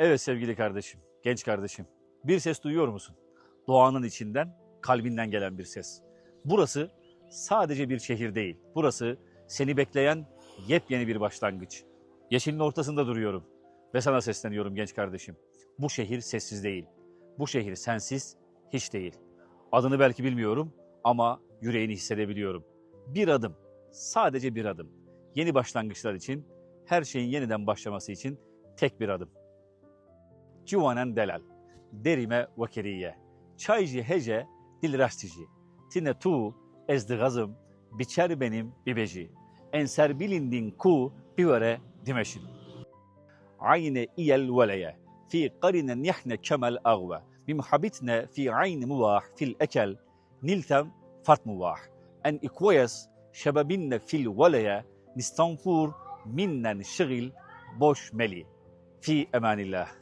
Evet sevgili kardeşim, genç kardeşim. Bir ses duyuyor musun? Doğanın içinden, kalbinden gelen bir ses. Burası sadece bir şehir değil. Burası seni bekleyen yepyeni bir başlangıç. Yeşilin ortasında duruyorum ve sana sesleniyorum genç kardeşim. Bu şehir sessiz değil. Bu şehir sensiz hiç değil. Adını belki bilmiyorum ama yüreğini hissedebiliyorum. Bir adım, sadece bir adım. Yeni başlangıçlar için, her şeyin yeniden başlaması için tek bir adım. جوانان دلال. ديري ما وكريه چای جی هجه دل راستی جی تینه تو از دغزم بیچاره بنیم بیبجی انسر بیلندین کو بیوره دمشن. عین ای الولیه في قرن نحن كما الأغوى بمحبتنا في عين مواح في الأكل. نلتم فات مواح. أن إكويس شبابنا في الولاية نستنفور منا الشغل بوش ملي. في أمان الله.